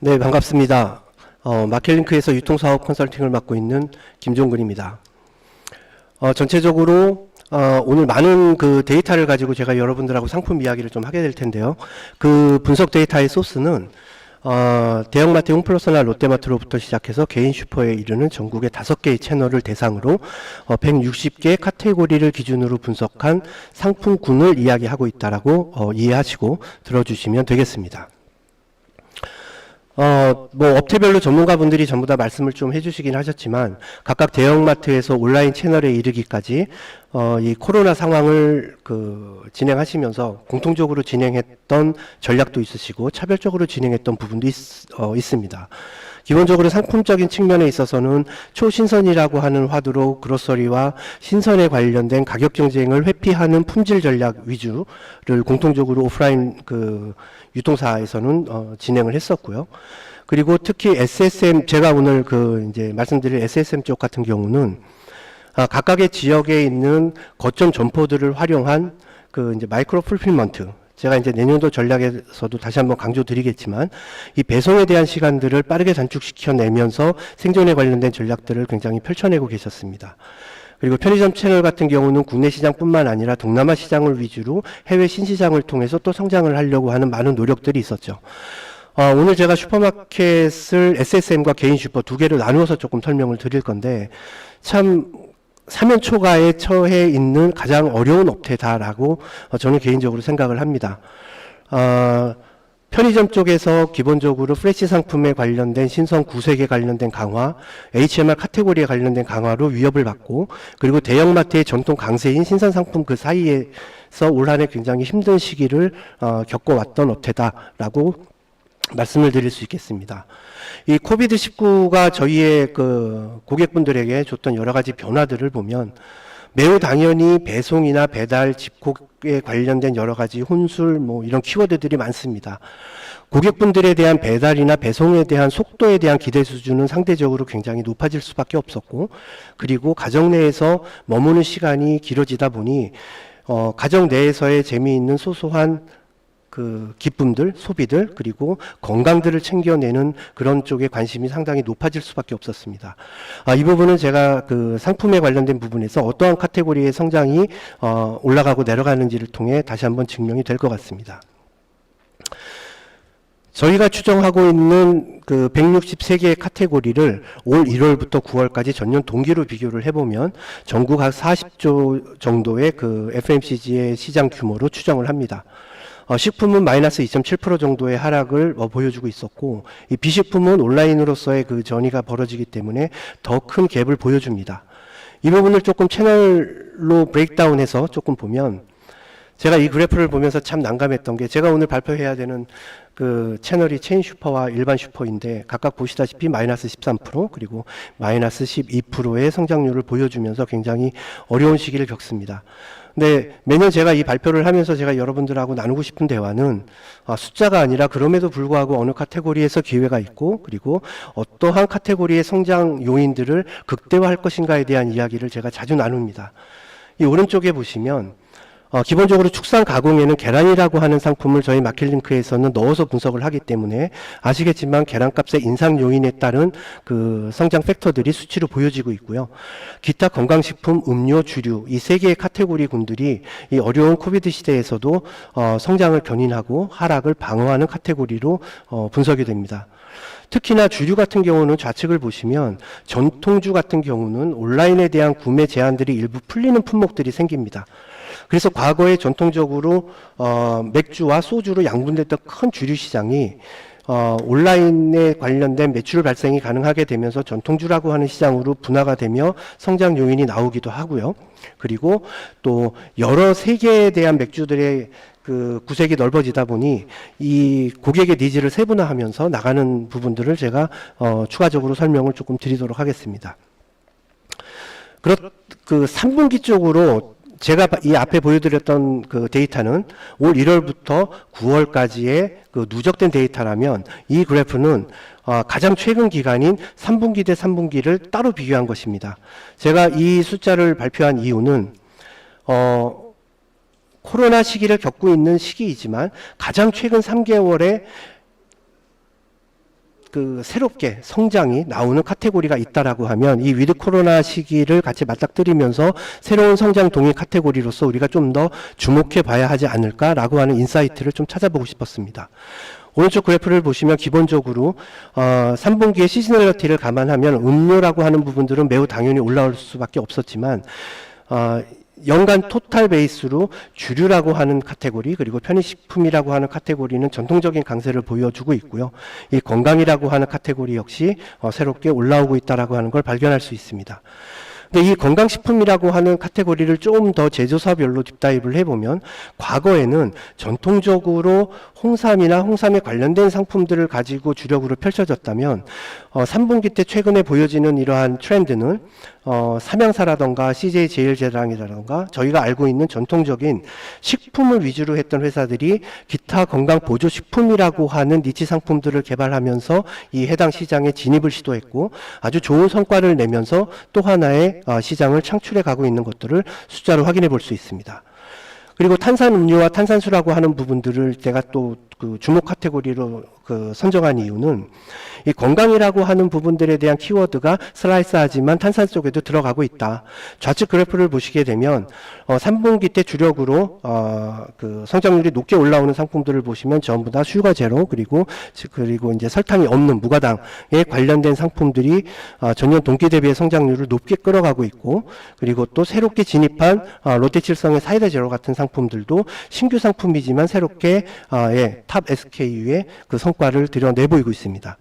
네, 반갑습니다. 어, 마켓링크에서 유통사업 컨설팅을 맡고 있는 김종근입니다. 어, 전체적으로 어, 오늘 많은 그 데이터를 가지고 제가 여러분들하고 상품 이야기를 좀 하게 될 텐데요. 그 분석 데이터의 소스는 어, 대형마트, 홈플러스나 롯데마트로부터 시작해서 개인 슈퍼에 이르는 전국의 다섯 개의 채널을 대상으로 어, 160개 카테고리를 기준으로 분석한 상품군을 이야기하고 있다라고 어, 이해하시고 들어주시면 되겠습니다. 어, 뭐 업체별로 전문가분들이 전부 다 말씀을 좀 해주시긴 하셨지만 각각 대형마트에서 온라인 채널에 이르기까지 어, 이 코로나 상황을 그 진행하시면서 공통적으로 진행했던 전략도 있으시고 차별적으로 진행했던 부분도 있, 어, 있습니다. 기본적으로 상품적인 측면에 있어서는 초신선이라고 하는 화두로 그로서리와 신선에 관련된 가격 경쟁을 회피하는 품질 전략 위주를 공통적으로 오프라인 그 유통사에서는 어, 진행을 했었고요. 그리고 특히 SSM 제가 오늘 그 이제 말씀드릴 SSM 쪽 같은 경우는 아, 각각의 지역에 있는 거점 점포들을 활용한 그 이제 마이크로 풀필먼트 제가 이제 내년도 전략에서도 다시 한번 강조드리겠지만 이 배송에 대한 시간들을 빠르게 단축시켜 내면서 생존에 관련된 전략들을 굉장히 펼쳐내고 계셨습니다. 그리고 편의점 채널 같은 경우는 국내 시장뿐만 아니라 동남아 시장을 위주로 해외 신시장을 통해서 또 성장을 하려고 하는 많은 노력들이 있었죠. 어, 오늘 제가 슈퍼마켓을 SSM과 개인 슈퍼 두 개로 나누어서 조금 설명을 드릴 건데 참 사면 초과에 처해 있는 가장 어려운 업태다라고 어, 저는 개인적으로 생각을 합니다. 어, 편의점 쪽에서 기본적으로 프레시 상품에 관련된 신선 구색에 관련된 강화, HMR 카테고리에 관련된 강화로 위협을 받고, 그리고 대형마트의 전통 강세인 신선 상품 그 사이에서 올 한해 굉장히 힘든 시기를 어, 겪어왔던 업태다라고 말씀을 드릴 수 있겠습니다. 이 코비드 19가 저희의 그 고객분들에게 줬던 여러 가지 변화들을 보면 매우 당연히 배송이나 배달, 집콕에 관련된 여러 가지 혼술 뭐 이런 키워드들이 많습니다. 고객분들에 대한 배달이나 배송에 대한 속도에 대한 기대 수준은 상대적으로 굉장히 높아질 수밖에 없었고, 그리고 가정 내에서 머무는 시간이 길어지다 보니 어, 가정 내에서의 재미있는 소소한 그 기쁨들, 소비들, 그리고 건강들을 챙겨내는 그런 쪽에 관심이 상당히 높아질 수밖에 없었습니다. 아, 이 부분은 제가 그 상품에 관련된 부분에서 어떠한 카테고리의 성장이 어, 올라가고 내려가는지를 통해 다시 한번 증명이 될 것 같습니다. 저희가 추정하고 있는 그 163개의 카테고리를 올 1월부터 9월까지 전년 동기로 비교를 해보면 전국 한 40조 정도의 그 FMCG의 시장 규모로 추정을 합니다. 어, 식품은 마이너스 2.7% 정도의 하락을 어, 보여주고 있었고 이 비식품은 온라인으로서의 그 전이가 벌어지기 때문에 더 큰 갭을 보여줍니다. 이 부분을 조금 채널로 브레이크다운해서 조금 보면 제가 이 그래프를 보면서 참 난감했던 게 제가 오늘 발표해야 되는 그 채널이 체인 슈퍼와 일반 슈퍼인데 각각 보시다시피 마이너스 13% 그리고 마이너스 12%의 성장률을 보여주면서 굉장히 어려운 시기를 겪습니다. 근데 매년 제가 이 발표를 하면서 제가 여러분들하고 나누고 싶은 대화는 아, 숫자가 아니라 그럼에도 불구하고 어느 카테고리에서 기회가 있고 그리고 어떠한 카테고리의 성장 요인들을 극대화할 것인가에 대한 이야기를 제가 자주 나눕니다. 이 오른쪽에 보시면 어, 기본적으로 축산 가공에는 계란이라고 하는 상품을 저희 마켓링크에서는 넣어서 분석을 하기 때문에 아시겠지만 계란값의 인상 요인에 따른 그 성장 팩터들이 수치로 보여지고 있고요. 기타 건강식품, 음료, 주류 이 세 개의 카테고리 군들이 이 어려운 코비드 시대에서도 어, 성장을 견인하고 하락을 방어하는 카테고리로 어, 분석이 됩니다. 특히나 주류 같은 경우는 좌측을 보시면 전통주 같은 경우는 온라인에 대한 구매 제한들이 일부 풀리는 품목들이 생깁니다. 그래서 과거에 전통적으로 어, 맥주와 소주로 양분됐던 큰 주류 시장이 어, 온라인에 관련된 매출 발생이 가능하게 되면서 전통주라고 하는 시장으로 분화가 되며 성장 요인이 나오기도 하고요. 그리고 또 여러 세계에 대한 맥주들의 그 구색이 넓어지다 보니 이 고객의 니즈를 세분화하면서 나가는 부분들을 제가 어, 추가적으로 설명을 조금 드리도록 하겠습니다. 그렇 그 3분기 쪽으로 제가 이 앞에 보여드렸던 그 데이터는 올 1월부터 9월까지의 그 누적된 데이터라면 이 그래프는 어, 가장 최근 기간인 3분기 대 3분기를 따로 비교한 것입니다. 제가 이 숫자를 발표한 이유는 어, 코로나 시기를 겪고 있는 시기이지만 가장 최근 3개월에 그 새롭게 성장이 나오는 카테고리가 있다라고 하면 이 위드 코로나 시기를 같이 맞닥뜨리면서 새로운 성장 동의 카테고리로서 우리가 좀 더 주목해 봐야 하지 않을까라고 하는 인사이트를 좀 찾아보고 싶었습니다. 오른쪽 그래프를 보시면 기본적으로 어, 3분기의 시즈널리티를 감안하면 음료라고 하는 부분들은 매우 당연히 올라올 수밖에 없었지만 어, 연간 토탈 베이스로 주류라고 하는 카테고리 그리고 편의식품이라고 하는 카테고리는 전통적인 강세를 보여주고 있고요. 이 건강이라고 하는 카테고리 역시 어, 새롭게 올라오고 있다라고 하는 걸 발견할 수 있습니다. 근데 이 건강식품이라고 하는 카테고리를 조금 더 제조사별로 딥다이브를 해보면 과거에는 전통적으로 홍삼이나 홍삼에 관련된 상품들을 가지고 주력으로 펼쳐졌다면 어, 3분기 때 최근에 보여지는 이러한 트렌드는 어, 삼양사라던가 CJ 제일제당이라던가 저희가 알고 있는 전통적인 식품을 위주로 했던 회사들이 기타 건강 보조 식품이라고 하는 니치 상품들을 개발하면서 이 해당 시장에 진입을 시도했고 아주 좋은 성과를 내면서 또 하나의 어, 시장을 창출해 가고 있는 것들을 숫자로 확인해 볼 수 있습니다. 그리고 탄산 음료와 탄산수라고 하는 부분들을 제가 또 그 주목 카테고리로 그 선정한 이유는 이 건강이라고 하는 부분들에 대한 키워드가 슬라이스하지만 탄산 속에도 들어가고 있다. 좌측 그래프를 보시게 되면 어 3분기 때 주력으로 어그 성장률이 높게 올라오는 상품들을 보시면 전부 다 슈가 제로 그리고 지- 그리고 이제 설탕이 없는 무가당에 관련된 상품들이 어 전년 동기 대비의 성장률을 높게 끌어가고 있고 그리고 또 새롭게 진입한 어 롯데칠성의 사이다 제로 같은 상품 들도 신규 상품이지만 새롭게 어, 예, 탑 SKU의 그 성과를 드러내 보이고 있습니다.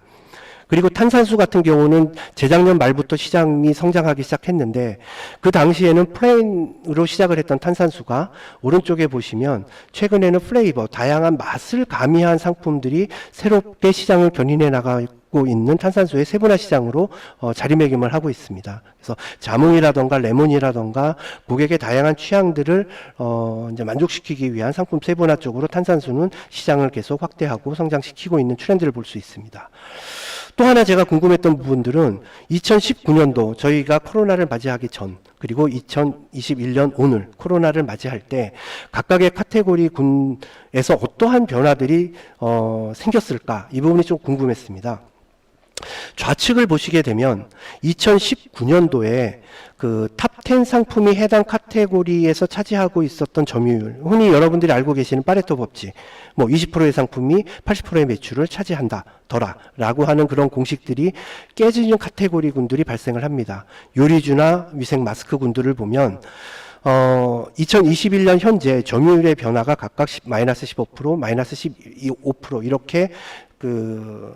그리고 탄산수 같은 경우는 재작년 말부터 시장이 성장하기 시작했는데 그 당시에는 플레인으로 시작을 했던 탄산수가 오른쪽에 보시면 최근에는 플레이버 다양한 맛을 가미한 상품들이 새롭게 시장을 견인해 나가고 있는 탄산수의 세분화 시장으로 어, 자리매김을 하고 있습니다. 그래서 자몽이라던가 레몬이라던가 고객의 다양한 취향들을 어, 이제 만족시키기 위한 상품 세분화 쪽으로 탄산수는 시장을 계속 확대하고 성장시키고 있는 트렌드를 볼 수 있습니다. 또 하나 제가 궁금했던 부분들은 2019년도 저희가 코로나를 맞이하기 전 그리고 2021년 오늘 코로나를 맞이할 때 각각의 카테고리 군에서 어떠한 변화들이 어, 생겼을까 이 부분이 좀 궁금했습니다. 좌측을 보시게 되면 2019년도에 그탑 10 상품이 해당 카테고리에서 차지하고 있었던 점유율, 흔히 여러분들이 알고 계시는 파레토 법칙, 뭐 20%의 상품이 80%의 매출을 차지한다, 더라라고 하는 그런 공식들이 깨지는 카테고리 군들이 발생을 합니다. 요리주나 위생 마스크 군들을 보면 어, 2021년 현재 점유율의 변화가 각각 10, 마이너스 15%, 마이너스 15% 이렇게 그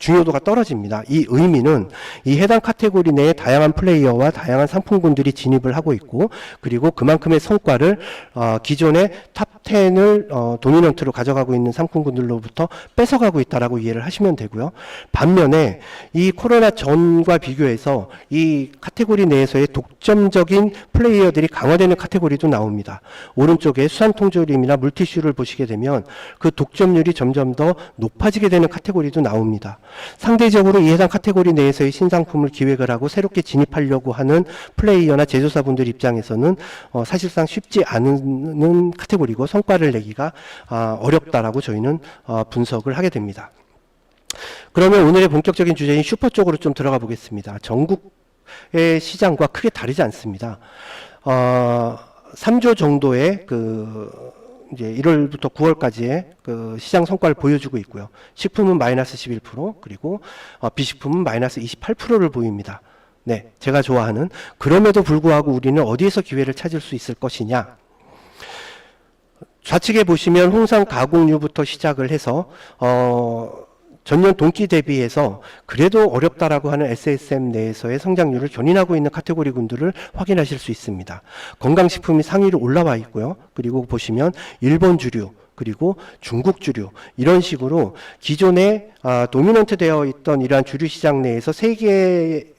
중요도가 떨어집니다. 이 의미는 이 해당 카테고리 내에 다양한 플레이어와 다양한 상품군들이 진입을 하고 있고 그리고 그만큼의 성과를 어, 기존의 탑 10을 어, 도미넌트로 가져가고 있는 상품군들로부터 뺏어가고 있다라고 이해를 하시면 되고요. 반면에 이 코로나 전과 비교해서 이 카테고리 내에서의 독점적인 플레이어들이 강화되는 카테고리도 나옵니다. 오른쪽에 수산통조림이나 물티슈를 보시게 되면 그 독점률이 점점 더 높아지게 되는 카테고리도 나옵니다. 상대적으로 이 해당 카테고리 내에서의 신상품을 기획을 하고 새롭게 진입하려고 하는 플레이어나 제조사분들 입장에서는 어, 사실상 쉽지 않은 카테고리고 성과를 내기가 아, 어렵다라고 저희는 어, 분석을 하게 됩니다. 그러면 오늘의 본격적인 주제인 슈퍼 쪽으로 좀 들어가 보겠습니다. 전국의 시장과 크게 다르지 않습니다. 어, 3조 정도의 그 이제 1월부터 9월까지의 그 시장 성과를 보여주고 있고요. 식품은 마이너스 11% 그리고 어, 비식품은 마이너스 28%를 보입니다. 네, 제가 좋아하는 그럼에도 불구하고 우리는 어디에서 기회를 찾을 수 있을 것이냐? 좌측에 보시면 홍삼 가공류부터 시작을 해서 어, 전년 동기 대비해서 그래도 어렵다라고 하는 SSM 내에서의 성장률을 견인하고 있는 카테고리 군들을 확인하실 수 있습니다. 건강식품이 상위로 올라와 있고요. 그리고 보시면 일본 주류 그리고 중국 주류 이런 식으로 기존에 아, 도미넌트 되어 있던 이러한 주류 시장 내에서 세계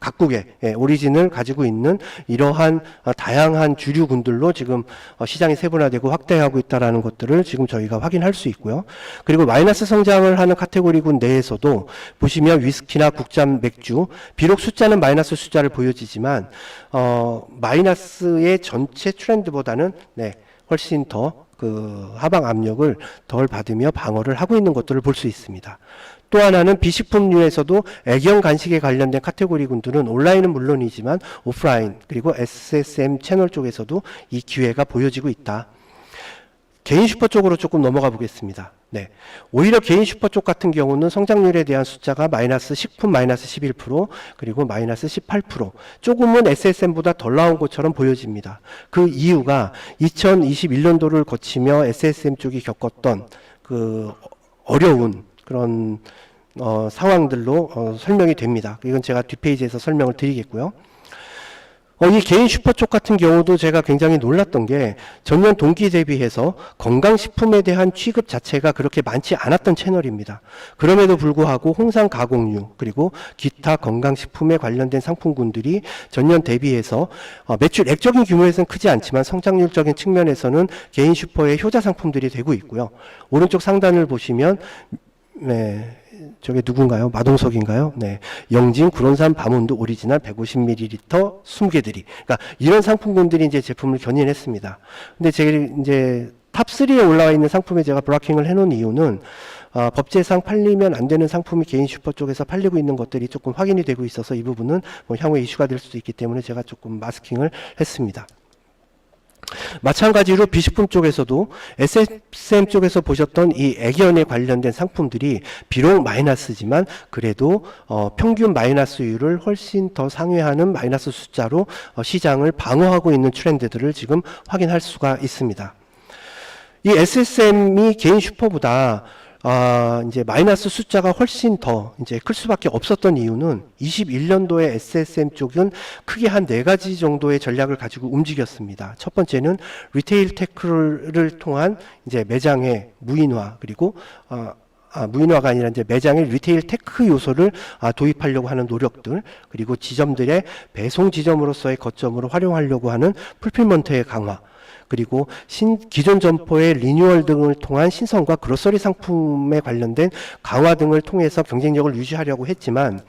각국의 예, 오리진을 가지고 있는 이러한 어, 다양한 주류군들로 지금 어, 시장이 세분화되고 확대하고 있다라는 것들을 지금 저희가 확인할 수 있고요. 그리고 마이너스 성장을 하는 카테고리군 내에서도 보시면 위스키나 국산 맥주 비록 숫자는 마이너스 숫자를 보여지지만 어, 마이너스의 전체 트렌드보다는 네, 훨씬 더그 하방 압력을 덜 받으며 방어를 하고 있는 것들을 볼 수 있습니다. 또 하나는 비식품류에서도 애경 간식에 관련된 카테고리 군들은 온라인은 물론이지만 오프라인 그리고 SSM 채널 쪽에서도 이 기회가 보여지고 있다. 개인 슈퍼 쪽으로 조금 넘어가 보겠습니다. 네. 오히려 개인 슈퍼 쪽 같은 경우는 성장률에 대한 숫자가 마이너스 식품 마이너스 11% 그리고 마이너스 18% 조금은 SSM보다 덜 나온 것처럼 보여집니다. 그 이유가 2021년도를 거치며 SSM 쪽이 겪었던 그 어려운 그런 어, 상황들로 어, 설명이 됩니다. 이건 제가 뒷페이지에서 설명을 드리겠고요. 어, 이 개인 슈퍼 쪽 같은 경우도 제가 굉장히 놀랐던 게 전년 동기 대비해서 건강식품에 대한 취급 자체가 그렇게 많지 않았던 채널입니다. 그럼에도 불구하고 홍삼 가공류 그리고 기타 건강식품에 관련된 상품군들이 전년 대비해서 어, 매출 액적인 규모에서는 크지 않지만 성장률적인 측면에서는 개인 슈퍼의 효자 상품들이 되고 있고요. 오른쪽 상단을 보시면 네. 저게 누군가요? 마동석인가요? 네. 영진 구론산 바몬드 오리지널 150ml 20개들이. 그러니까 이런 상품군들이 이제 제품을 견인했습니다. 근데 제가 이제 탑3에 올라와 있는 상품에 제가 브라킹을 해놓은 이유는 어, 법제상 팔리면 안 되는 상품이 개인 슈퍼 쪽에서 팔리고 있는 것들이 조금 확인이 되고 있어서 이 부분은 뭐 향후에 이슈가 될 수도 있기 때문에 제가 조금 마스킹을 했습니다. 마찬가지로 비식품 쪽에서도 SSM 쪽에서 보셨던 이 애견에 관련된 상품들이 비록 마이너스지만 그래도 어, 평균 마이너스율을 훨씬 더 상회하는 마이너스 숫자로 어, 시장을 방어하고 있는 트렌드들을 지금 확인할 수가 있습니다. 이 SSM이 개인 슈퍼보다 아, 이제 마이너스 숫자가 훨씬 더 이제 클 수밖에 없었던 이유는 21년도에 SSM 쪽은 크게 한 네 가지 정도의 전략을 가지고 움직였습니다. 첫 번째는 리테일 테크를 통한 이제 매장의 무인화 그리고 어, 아, 무인화가 아니라 이제 매장의 리테일 테크 요소를 아, 도입하려고 하는 노력들 그리고 지점들의 배송 지점으로서의 거점으로 활용하려고 하는 풀필먼트의 강화 그리고 신, 기존 점포의 리뉴얼 등을 통한 신선과 그로서리 상품에 관련된 강화 등을 통해서 경쟁력을 유지하려고 했지만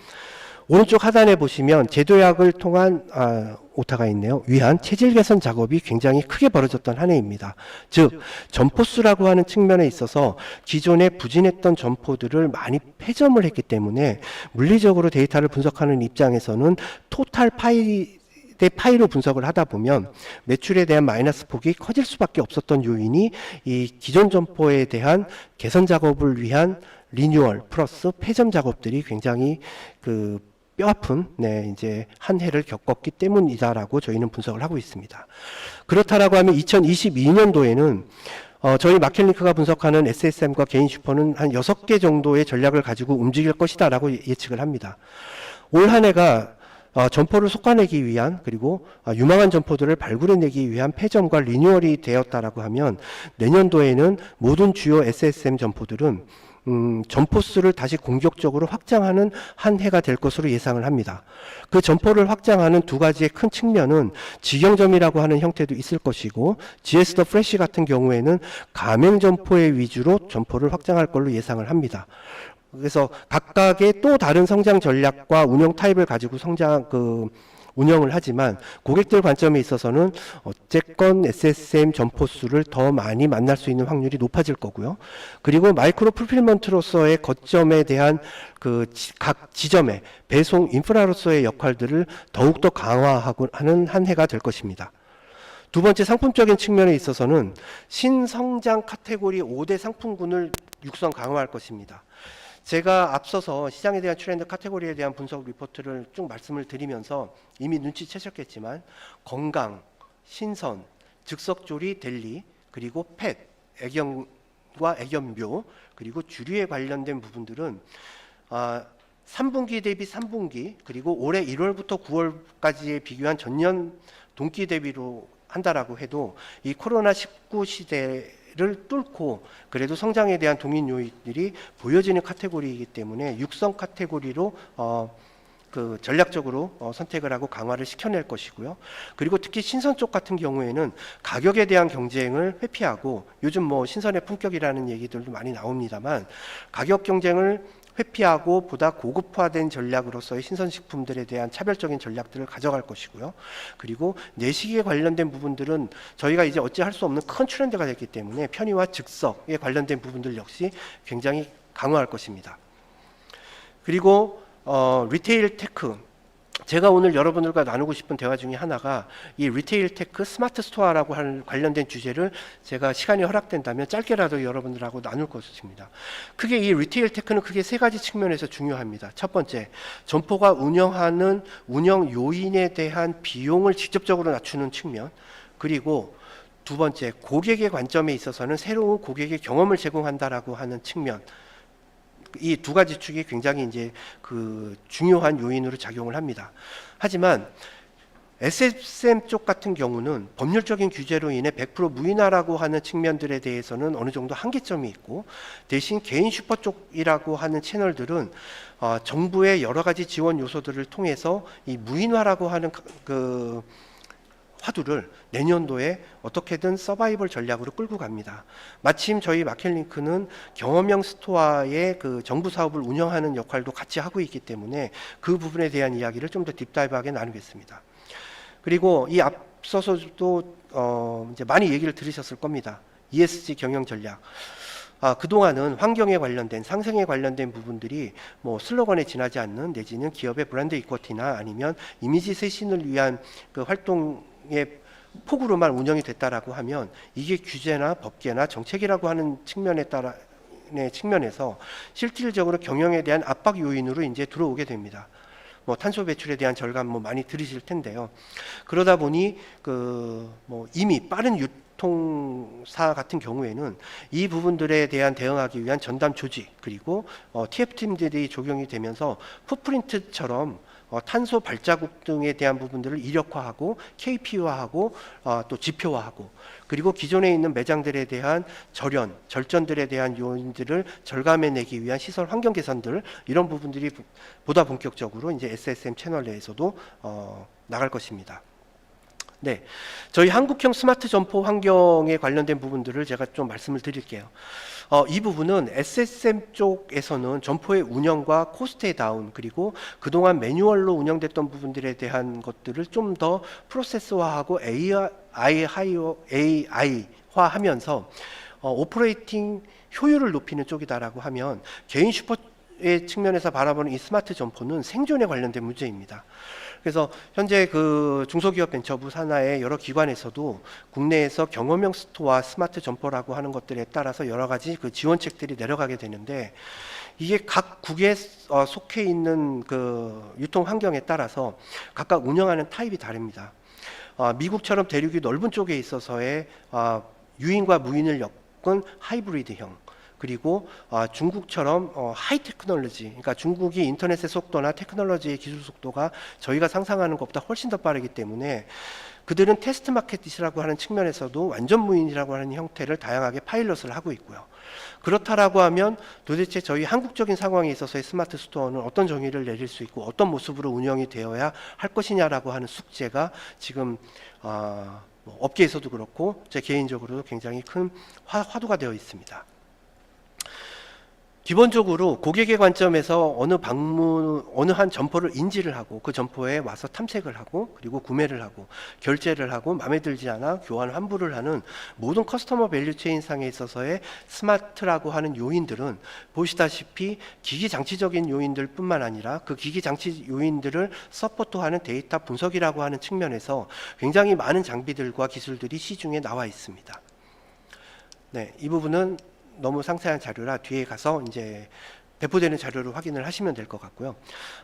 오른쪽 하단에 보시면 제도약을 통한 아, 오타가 있네요. 위한 체질 개선 작업이 굉장히 크게 벌어졌던 한 해입니다. 즉 점포수라고 하는 측면에 있어서 기존에 부진했던 점포들을 많이 폐점을 했기 때문에 물리적으로 데이터를 분석하는 입장에서는 토탈 파이 대 파이로 분석을 하다 보면 매출에 대한 마이너스 폭이 커질 수밖에 없었던 요인이 이 기존 점포에 대한 개선 작업을 위한 리뉴얼 플러스 폐점 작업들이 굉장히 그 뼈아픈 네 이제 한 해를 겪었기 때문이다라고 저희는 분석을 하고 있습니다. 그렇다라고 하면 2022년도에는 어, 저희 마켓링크가 분석하는 SSM과 개인 슈퍼는 한 6개 정도의 전략을 가지고 움직일 것이다라고 예측을 합니다. 올 한 해가 어, 점포를 솎아내기 위한 그리고 어, 유망한 점포들을 발굴해내기 위한 폐점과 리뉴얼이 되었다라고 하면 내년도에는 모든 주요 SSM 점포들은 음, 점포 수를 다시 공격적으로 확장하는 한 해가 될 것으로 예상을 합니다. 그 점포를 확장하는 두 가지의 큰 측면은 직영점이라고 하는 형태도 있을 것이고 GS 더 프레시 같은 경우에는 가맹 점포의 위주로 점포를 확장할 걸로 예상을 합니다. 그래서 각각의 또 다른 성장 전략과 운영 타입을 가지고 성장 그 운영을 하지만 고객들 관점에 있어서는 어쨌건 SSM 점포 수를 더 많이 만날 수 있는 확률이 높아질 거고요. 그리고 마이크로 풀필먼트로서의 거점에 대한 그 각 지점의 배송 인프라로서의 역할들을 더욱더 강화하고 하는 한 해가 될 것입니다. 두 번째 상품적인 측면에 있어서는 신성장 카테고리 5대 상품군을 육성 강화할 것입니다. 제가 앞서서 시장에 대한 트렌드 카테고리에 대한 분석 리포트를 쭉 말씀을 드리면서 이미 눈치채셨겠지만 건강, 신선, 즉석조리 델리 그리고 펫, 애견과 애견묘 그리고 주류에 관련된 부분들은 아, 3분기 대비 3분기 그리고 올해 1월부터 9월까지에 비교한 전년 동기 대비로 한다라고 해도 이 코로나 19 시대 를 뚫고 그래도 성장에 대한 동인 요인들이 보여지는 카테고리이기 때문에 육성 카테고리로 어, 그 전략적으로 어, 선택을 하고 강화를 시켜낼 것이고요. 그리고 특히 신선 쪽 같은 경우에는 가격에 대한 경쟁을 회피하고 요즘 뭐 신선의 품격이라는 얘기들도 많이 나옵니다만 가격 경쟁을 회피하고 보다 고급화된 전략으로서의 신선식품들에 대한 차별적인 전략들을 가져갈 것이고요. 그리고 내식에 관련된 부분들은 저희가 이제 어찌할 수 없는 큰 트렌드가 됐기 때문에 편의와 즉석에 관련된 부분들 역시 굉장히 강화할 것입니다. 그리고 어, 리테일 테크 제가 오늘 여러분들과 나누고 싶은 대화 중에 하나가 이 리테일 테크 스마트 스토어라고 하는 관련된 주제를 제가 시간이 허락된다면 짧게라도 여러분들하고 나눌 것입니다. 크게 이 리테일 테크는 크게 세 가지 측면에서 중요합니다. 첫 번째, 점포가 운영하는 운영 요인에 대한 비용을 직접적으로 낮추는 측면, 그리고 두 번째, 고객의 관점에 있어서는 새로운 고객의 경험을 제공한다라고 하는 측면, 이 두 가지 축이 굉장히 이제 그 중요한 요인으로 작용을 합니다. 하지만 SSM 쪽 같은 경우는 법률적인 규제로 인해 100% 무인화라고 하는 측면들에 대해서는 어느 정도 한계점이 있고 대신 개인 슈퍼 쪽이라고 하는 채널들은 어, 정부의 여러 가지 지원 요소들을 통해서 이 무인화라고 하는 그- 그 화두를 내년도에 어떻게든 서바이벌 전략으로 끌고 갑니다. 마침 저희 마켓링크는 경험형 스토어의 그 정부 사업을 운영하는 역할도 같이 하고 있기 때문에 그 부분에 대한 이야기를 좀 더 딥다이브하게 나누겠습니다. 그리고 이 앞서서도 어 이제 많이 얘기를 들으셨을 겁니다. ESG 경영 전략. 아, 그동안은 환경에 관련된 상생에 관련된 부분들이 뭐 슬로건에 지나지 않는 내지는 기업의 브랜드 이코티나 아니면 이미지 쇄신을 위한 그 활동 의 폭으로만 운영이 됐다라고 하면 이게 규제나 법계나 정책이라고 하는 측면에 따라 네, 측면에서 실질적으로 경영에 대한 압박 요인으로 이제 들어오게 됩니다. 뭐 탄소 배출에 대한 절감 뭐 많이 들으실 텐데요. 그러다 보니 그 뭐 이미 빠른 유통사 같은 경우에는 이 부분들에 대한 대응하기 위한 전담 조직 그리고 어, TF 팀들이 적용이 되면서 풋프린트처럼 어, 탄소 발자국 등에 대한 부분들을 이력화하고 KP화하고 어, 또 지표화하고 그리고 기존에 있는 매장들에 대한 절연, 절전들에 대한 요인들을 절감해내기 위한 시설 환경 개선들 이런 부분들이 부- 보다 본격적으로 이제 SSM 채널 내에서도 어, 나갈 것입니다. 네, 저희 한국형 스마트 점포 환경에 관련된 부분들을 제가 좀 말씀을 드릴게요. 어, 이 부분은 SSM 쪽에서는 점포의 운영과 코스트의 다운 그리고 그동안 매뉴얼로 운영됐던 부분들에 대한 것들을 좀 더 프로세스화하고 AI AI화하면서 어, 오퍼레이팅 효율을 높이는 쪽이다라고 하면 개인 슈퍼의 측면에서 바라보는 이 스마트 점포는 생존에 관련된 문제입니다. 그래서 현재 그 중소기업 벤처부 산하의 여러 기관에서도 국내에서 경험형 스토어 스마트 점포라고 하는 것들에 따라서 여러 가지 그 지원책들이 내려가게 되는데 이게 각 국에 어, 속해 있는 그 유통 환경에 따라서 각각 운영하는 타입이 다릅니다. 어, 미국처럼 대륙이 넓은 쪽에 있어서의 어, 유인과 무인을 엮은 하이브리드형 그리고 어, 중국처럼 어, 하이 테크놀로지 그러니까 중국이 인터넷의 속도나 테크놀로지의 기술 속도가 저희가 상상하는 것보다 훨씬 더 빠르기 때문에 그들은 테스트 마켓이라고 하는 측면에서도 완전 무인이라고 하는 형태를 다양하게 파일럿을 하고 있고요. 그렇다라고 하면 도대체 저희 한국적인 상황에 있어서의 스마트 스토어는 어떤 정의를 내릴 수 있고 어떤 모습으로 운영이 되어야 할 것이냐라고 하는 숙제가 지금 아, 뭐 업계에서도 그렇고 제 개인적으로도 굉장히 큰 화, 화두가 되어 있습니다. 기본적으로 고객의 관점에서 어느 방문 어느 한 점포를 인지를 하고 그 점포에 와서 탐색을 하고 그리고 구매를 하고 결제를 하고 마음에 들지 않아 교환 환불을 하는 모든 커스터머 밸류 체인 상에 있어서의 스마트라고 하는 요인들은 보시다시피 기기 장치적인 요인들 뿐만 아니라 그 기기 장치 요인들을 서포트하는 데이터 분석이라고 하는 측면에서 굉장히 많은 장비들과 기술들이 시중에 나와 있습니다. 네, 이 부분은 너무 상세한 자료라 뒤에 가서 이제 배포되는 자료를 확인을 하시면 될 것 같고요.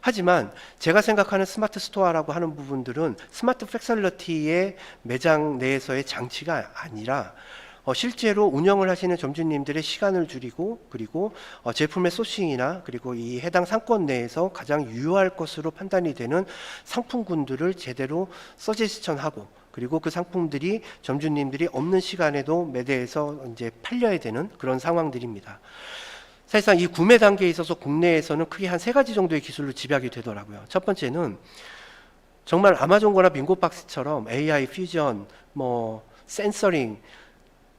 하지만 제가 생각하는 스마트 스토어라고 하는 부분들은 스마트 팩설러티의 매장 내에서의 장치가 아니라 어, 실제로 운영을 하시는 점주님들의 시간을 줄이고 그리고 어, 제품의 소싱이나 그리고 이 해당 상권 내에서 가장 유효할 것으로 판단이 되는 상품군들을 제대로 서제스천하고 그리고 그 상품들이 점주님들이 없는 시간에도 매대에서 이제 팔려야 되는 그런 상황들입니다. 사실상 이 구매 단계에 있어서 국내에서는 크게 한 세 가지 정도의 기술로 집약이 되더라고요. 첫 번째는 정말 아마존거나 빙고박스처럼 AI 퓨전, 뭐 센서링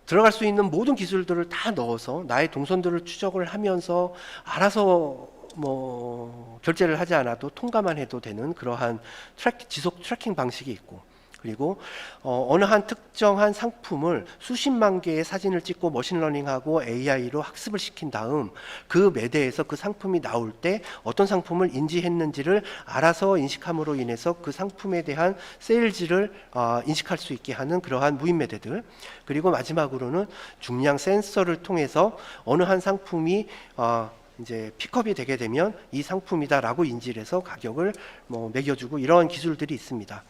들어갈 수 있는 모든 기술들을 다 넣어서 나의 동선들을 추적을 하면서 알아서 뭐 결제를 하지 않아도 통과만 해도 되는 그러한 트랙, 지속 트래킹 방식이 있고 그리고 어, 어느 한 특정한 상품을 수십만 개의 사진을 찍고 머신러닝하고 AI로 학습을 시킨 다음 그 매대에서 그 상품이 나올 때 어떤 상품을 인지했는지를 알아서 인식함으로 인해서 그 상품에 대한 세일즈를 어, 인식할 수 있게 하는 그러한 무인 매대들. 그리고 마지막으로는 중량 센서를 통해서 어느 한 상품이 어, 이제 픽업이 되게 되면 이 상품이다라고 인지를 해서 가격을 뭐 매겨주고 이런 기술들이 있습니다.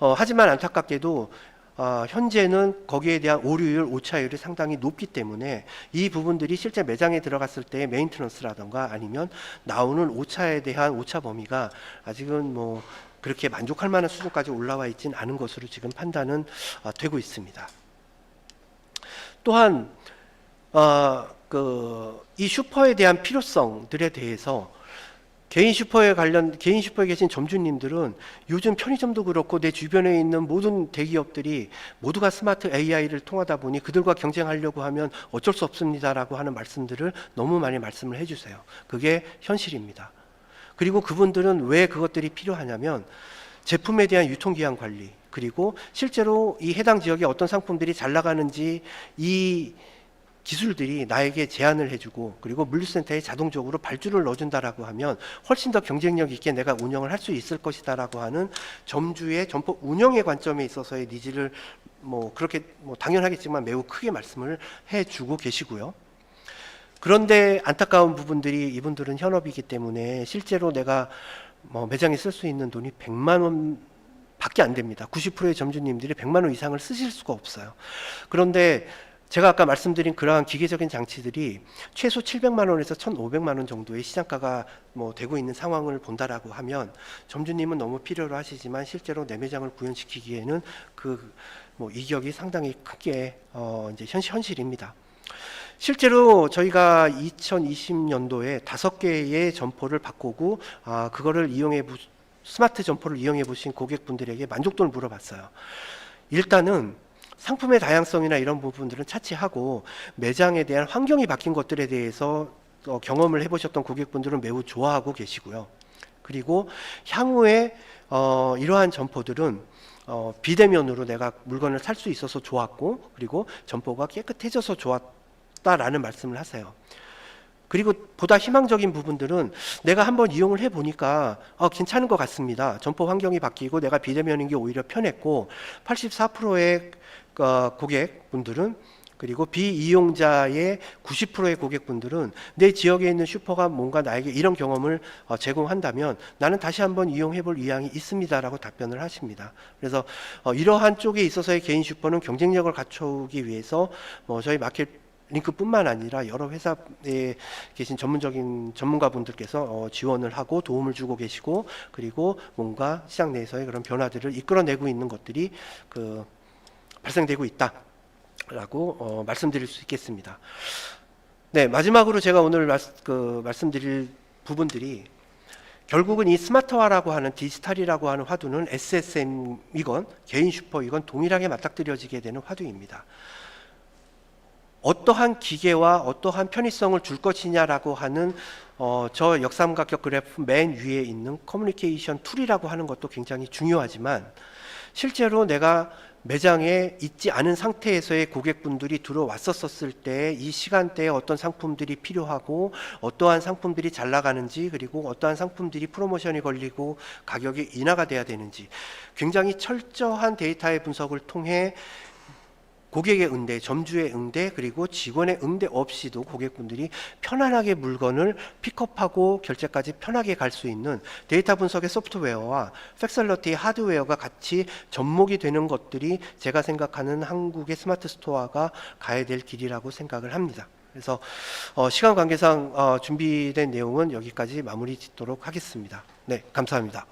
어, 하지만 안타깝게도 어, 현재는 거기에 대한 오류율, 오차율이 상당히 높기 때문에 이 부분들이 실제 매장에 들어갔을 때 메인트넌스라던가 아니면 나오는 오차에 대한 오차 범위가 아직은 뭐 그렇게 만족할 만한 수준까지 올라와 있진 않은 것으로 지금 판단은 어, 되고 있습니다. 또한 어, 그 이 슈퍼에 대한 필요성들에 대해서 개인 슈퍼에 관련 개인 슈퍼에 계신 점주님들은 요즘 편의점도 그렇고 내 주변에 있는 모든 대기업들이 모두가 스마트 AI를 통하다 보니 그들과 경쟁하려고 하면 어쩔 수 없습니다라고 하는 말씀들을 너무 많이 말씀을 해주세요. 그게 현실입니다. 그리고 그분들은 왜 그것들이 필요하냐면 제품에 대한 유통기한 관리 그리고 실제로 이 해당 지역에 어떤 상품들이 잘 나가는지 이 기술들이 나에게 제안을 해주고 그리고 물류센터에 자동적으로 발주를 넣어준다라고 하면 훨씬 더 경쟁력 있게 내가 운영을 할 수 있을 것이다라고 하는 점주의 점포 운영의 관점에 있어서의 니즈를 뭐 그렇게 뭐 당연하겠지만 매우 크게 말씀을 해주고 계시고요. 그런데 안타까운 부분들이 이분들은 현업이기 때문에 실제로 내가 뭐 매장에 쓸 수 있는 돈이 100만 원 밖에 안 됩니다. 90%의 점주님들이 100만 원 이상을 쓰실 수가 없어요. 그런데 제가 아까 말씀드린 그러한 기계적인 장치들이 최소 700만 원에서 1,500만 원 정도의 시장가가 뭐 되고 있는 상황을 본다라고 하면 점주님은 너무 필요로 하시지만 실제로 내 매장을 구현시키기에는 그 뭐 이격이 상당히 크게 어 이제 현실 현실입니다. 실제로 저희가 2020년도에 다섯 개의 점포를 바꾸고 아 그거를 이용해 보 스마트 점포를 이용해 보신 고객분들에게 만족도를 물어봤어요. 일단은 상품의 다양성이나 이런 부분들은 차치하고 매장에 대한 환경이 바뀐 것들에 대해서 어, 경험을 해보셨던 고객분들은 매우 좋아하고 계시고요. 그리고 향후에 어, 이러한 점포들은 어, 비대면으로 내가 물건을 살 수 있어서 좋았고 그리고 점포가 깨끗해져서 좋았다라는 말씀을 하세요. 그리고 보다 희망적인 부분들은 내가 한번 이용을 해 보니까 어, 괜찮은 것 같습니다. 점포 환경이 바뀌고 내가 비대면인 게 오히려 편했고 84%의 어, 고객분들은 그리고 비이용자의 90%의 고객분들은 내 지역에 있는 슈퍼가 뭔가 나에게 이런 경험을 어, 제공한다면 나는 다시 한번 이용해 볼 의향이 있습니다라고 답변을 하십니다. 그래서 어, 이러한 쪽에 있어서의 개인 슈퍼는 경쟁력을 갖추기 위해서 뭐 저희 마켓 링크뿐만 아니라 여러 회사에 계신 전문적인 전문가분들께서 어, 지원을 하고 도움을 주고 계시고 그리고 뭔가 시장 내에서의 그런 변화들을 이끌어내고 있는 것들이 그 발생되고 있다라고 어, 말씀드릴 수 있겠습니다. 네 마지막으로 제가 오늘 말, 그, 말씀드릴 부분들이 결국은 이 스마트화라고 하는 디지털이라고 하는 화두는 SSM이건 개인 슈퍼이건 동일하게 맞닥뜨려지게 되는 화두입니다. 어떠한 기계와 어떠한 편의성을 줄 것이냐라고 하는 어, 저 역삼각형 그래프 맨 위에 있는 커뮤니케이션 툴이라고 하는 것도 굉장히 중요하지만 실제로 내가 매장에 있지 않은 상태에서의 고객분들이 들어왔었을 때 이 시간대에 어떤 상품들이 필요하고 어떠한 상품들이 잘 나가는지 그리고 어떠한 상품들이 프로모션이 걸리고 가격이 인하가 돼야 되는지 굉장히 철저한 데이터의 분석을 통해 고객의 응대, 점주의 응대, 그리고 직원의 응대 없이도 고객분들이 편안하게 물건을 픽업하고 결제까지 편하게 갈 수 있는 데이터 분석의 소프트웨어와 팩설러티 하드웨어가 같이 접목이 되는 것들이 제가 생각하는 한국의 스마트 스토어가 가야 될 길이라고 생각을 합니다. 그래서 어, 시간 관계상 어, 준비된 내용은 여기까지 마무리 짓도록 하겠습니다. 네, 감사합니다.